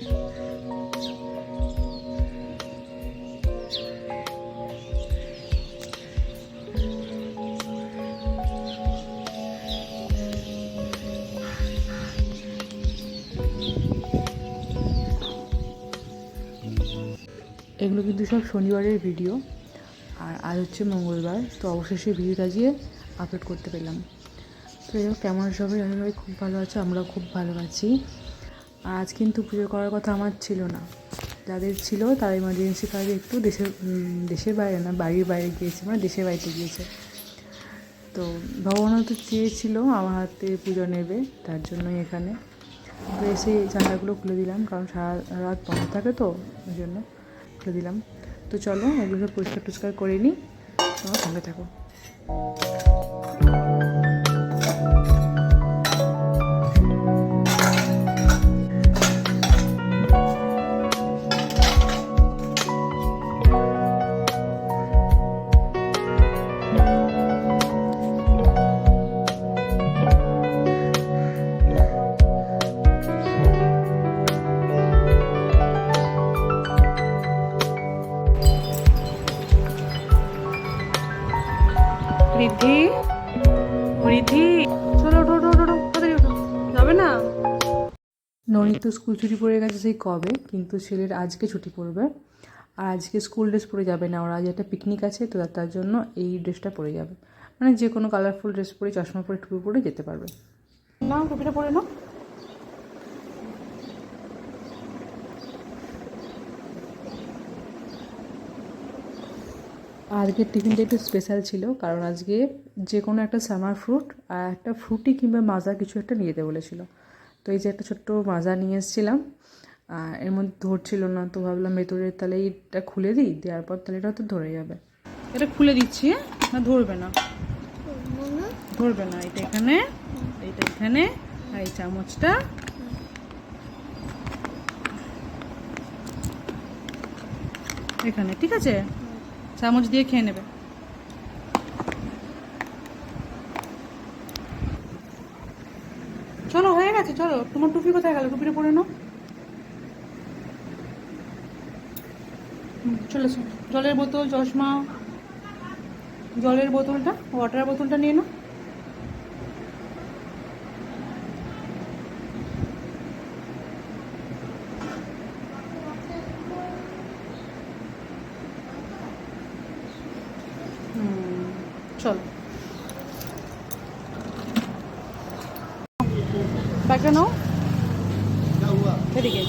এগুলো কিন্তু সব শনিবারের ভিডিও। আর আজ হচ্ছে মঙ্গলবার, তো অবশেষে ভিডিওটা আজকে আপলোড করতে পেলাম। তো এবার কেমন সবাই? আমি খুব ভালো আছে, আমরাও খুব ভালো আছি। আজ কিন্তু পুজো করার কথা আমার ছিল না। যাদের ছিল তারা ইমার্জেন্সি কাজে একটু দেশের দেশের বাইরে না, বাড়ির বাইরে গিয়েছে মানে দেশের বাড়িতে গিয়েছে। তো ভগবান তো চেয়েছিল আমার হাতে পুজো নেবে, তার জন্যই এখানে। তো এসে জানলাগুলো খুলে দিলাম, কারণ সারা রাত বন্ধ থাকে তো, ওই জন্য খুলে দিলাম। তো চলো, এগুলো পরিষ্কার টরিষ্কার করে নিই, তোমার সঙ্গে থাকো। ননিত তো স্কুল ছুটি পড়ে গেছে সেই কবে, কিন্তু ছেলের আজকে ছুটি পড়বে। আর আজকে স্কুল ড্রেস পরে যাবে না, ওরা আজ একটা পিকনিক আছে, তো তার জন্য এই ড্রেসটা পরে যাবে। মানে যে কোনো কালারফুল ড্রেস পরে, চশমা পরে, টুপি পরে যেতে পারবে। না টুপিটা পরে নাও। আজকের টিফিনটা একটু স্পেশাল ছিল, কারণ আজকে যে কোনো একটা সামার ফ্রুট আর একটা ফ্রুটি কিংবা মাজা কিছু একটা নিয়ে যেতে বলেছিল। তো এই যে একটা ছোট্ট মাজা নিয়ে এসেছিলাম। আর এর মধ্যে ধরছিল না, তো ভাবলাম ভেতরের তাহলে এইটা খুলে দিই, দেওয়ার পর তাহলে এটা হয়তো ধরে যাবে। এটা খুলে দিচ্ছি? না ধরবে না? ধরবে না এটা এখানে, এইটা এখানে, আর এই চামচটা। এখানে, ঠিক আছে? চামচ দিয়ে খেয়ে নেবে। গেছে চলো, তোমার টুপি কোথায় গেল? টুপিটা পরে নাও। চলে জলের বোতল, চশমা, জলের বোতলটা ওয়াটার বোতলটা নিয়ে নাও। চলো। নাও। এদিকে।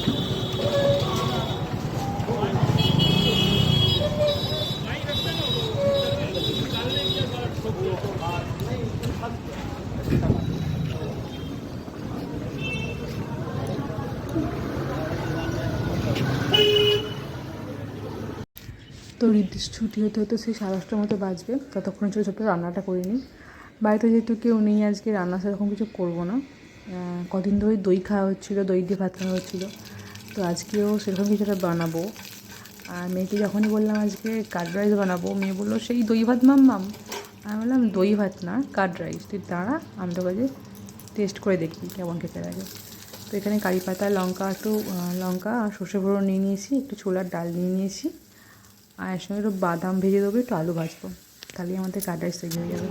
তো ঋতুর ছুটি হতে হতে সেই সাড়ে দশটার মতো বাজবে। ততক্ষণ ছোটো ছোটো রান্নাটা করে বাড়িতে যেহেতু কেউ নেই, আজকে রান্না সেরকম কিছু করব না। কদিন ধরে দই খাওয়া হচ্ছিল, দই দিয়ে ভাত খাওয়া হচ্ছিল। তো আজকেও সেরকম কিছু একটা বানাবো। আর মেয়েকে যখনই বললাম আজকে কার্ড রাইস বানাবো, মেয়ে বলল, সেই দই ভাত, মাম মাম। আমি বললাম, দই ভাত না কার্ড রাইস। তুই দাঁড়া, আমি তো কাছে টেস্ট করে দেখি কেমন খেতে লাগে। তো এখানে কারি পাতা, লঙ্কা, একটু লঙ্কা আর সর্ষে গুঁড়ো নিয়ে নিয়েছি, একটু ছোলার ডাল নিয়ে নিয়েছি। আর এর সঙ্গে একটু বাদাম ভেজে দেবো, একটু আলু ভাজবো। তাহলেই আমাদের কার্ড রাইস তৈরি হয়ে যাবে।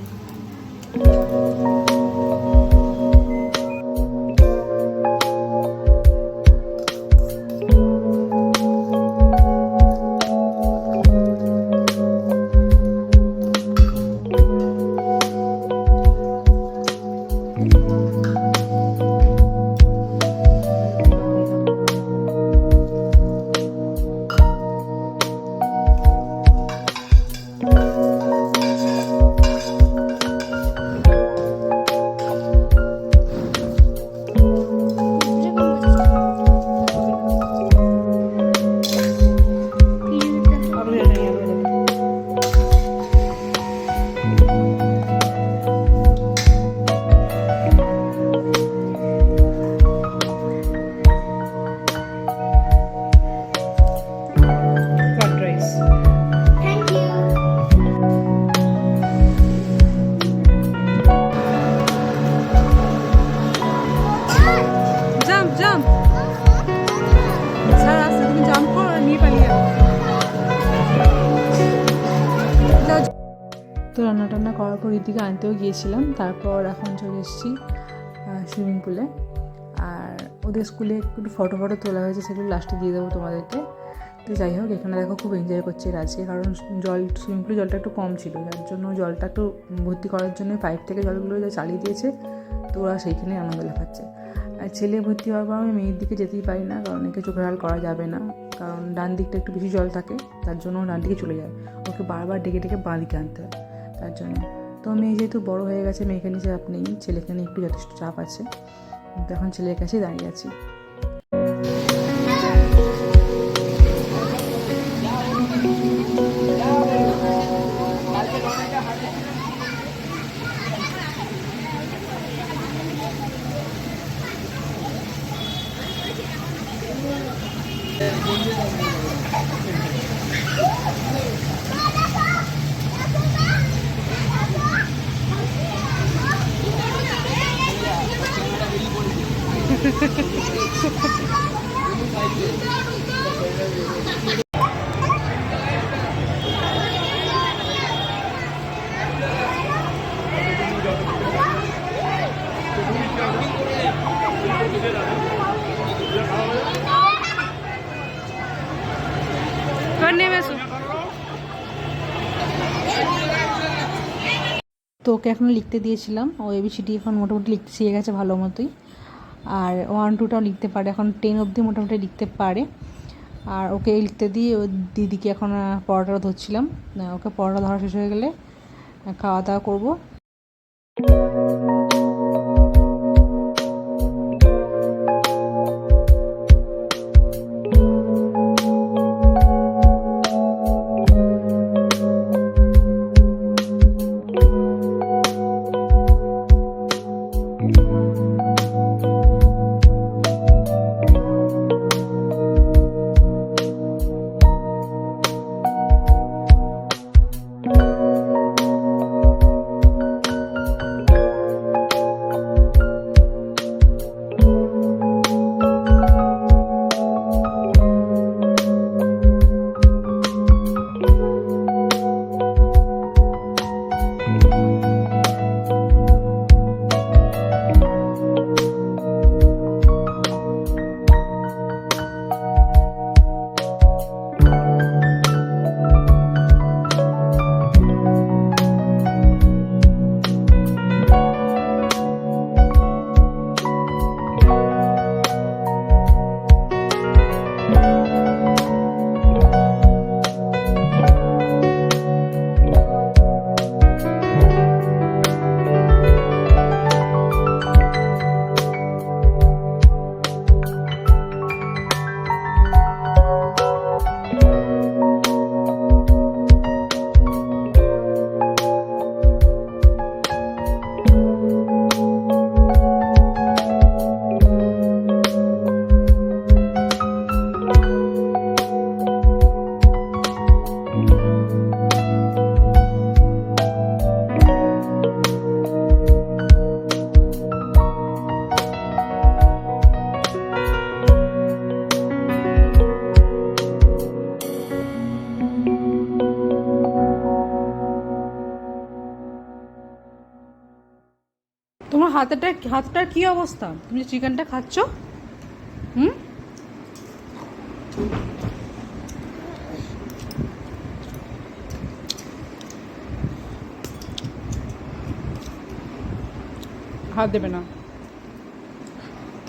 পর ঋতিকে আনতেও গিয়েছিলাম, তারপর এখন চলে এসেছি সুইমিং পুলে। আর ওদের স্কুলে একটু ফটো ফটো তোলা হয়েছে, সেগুলো লাস্টে দিয়ে দেবো তোমাদেরকে। তো যাই হোক, এখানে দেখো খুব এনজয় করছে আজকে, কারণ জল, সুইমিং পুলে জলটা একটু কম ছিল, যার জন্য জলটা একটু ভর্তি করার জন্য পাইপ থেকে জলগুলো চালিয়ে দিয়েছে, তো ওরা সেইখানে আনন্দ লেখাচ্ছে আর ছেলে ভর্তি হওয়ার পর আমি মেয়ের দিকে যেতেই পারি না, কারণ একে চোখের হাল করা যাবে না, কারণ ডান দিকটা একটু বেশি জল থাকে তার জন্য ডান দিকে চলে যায়। ওকে বারবার ডেকে ডেকে বাঁ দিকে আনতে হয়, তার জন্য। তো মেয়ে যেহেতু বড় হয়ে গেছে, মেয়েকে নিয়ে চাপ নেই ছেলেকে নিয়ে একটু যথেষ্ট চাপ আছে, তো এখন ছেলের কাছেই দাঁড়িয়ে আছি। তো ওকে এখন লিখতে দিয়েছিলাম। ও এবিসিডি এখন মোটামুটি লিখতে শিখে গেছে ভালো মতোই। আর ওয়ান টুটাও লিখতে পারে। এখন টেন অবধি মোটামুটি লিখতে পারে। আর ওকে লিখতে দিয়ে ও দিদিকে এখন পড়াটা ধরছিলাম। ওকে পড়াটা ধরা শেষ হয়ে গেলে খাওয়া দাওয়া করব। হাতেটা হাতটার কি অবস্থা? তুমি যে চিকেনটা খাচ্ছ? হুম? হাত দেবে না।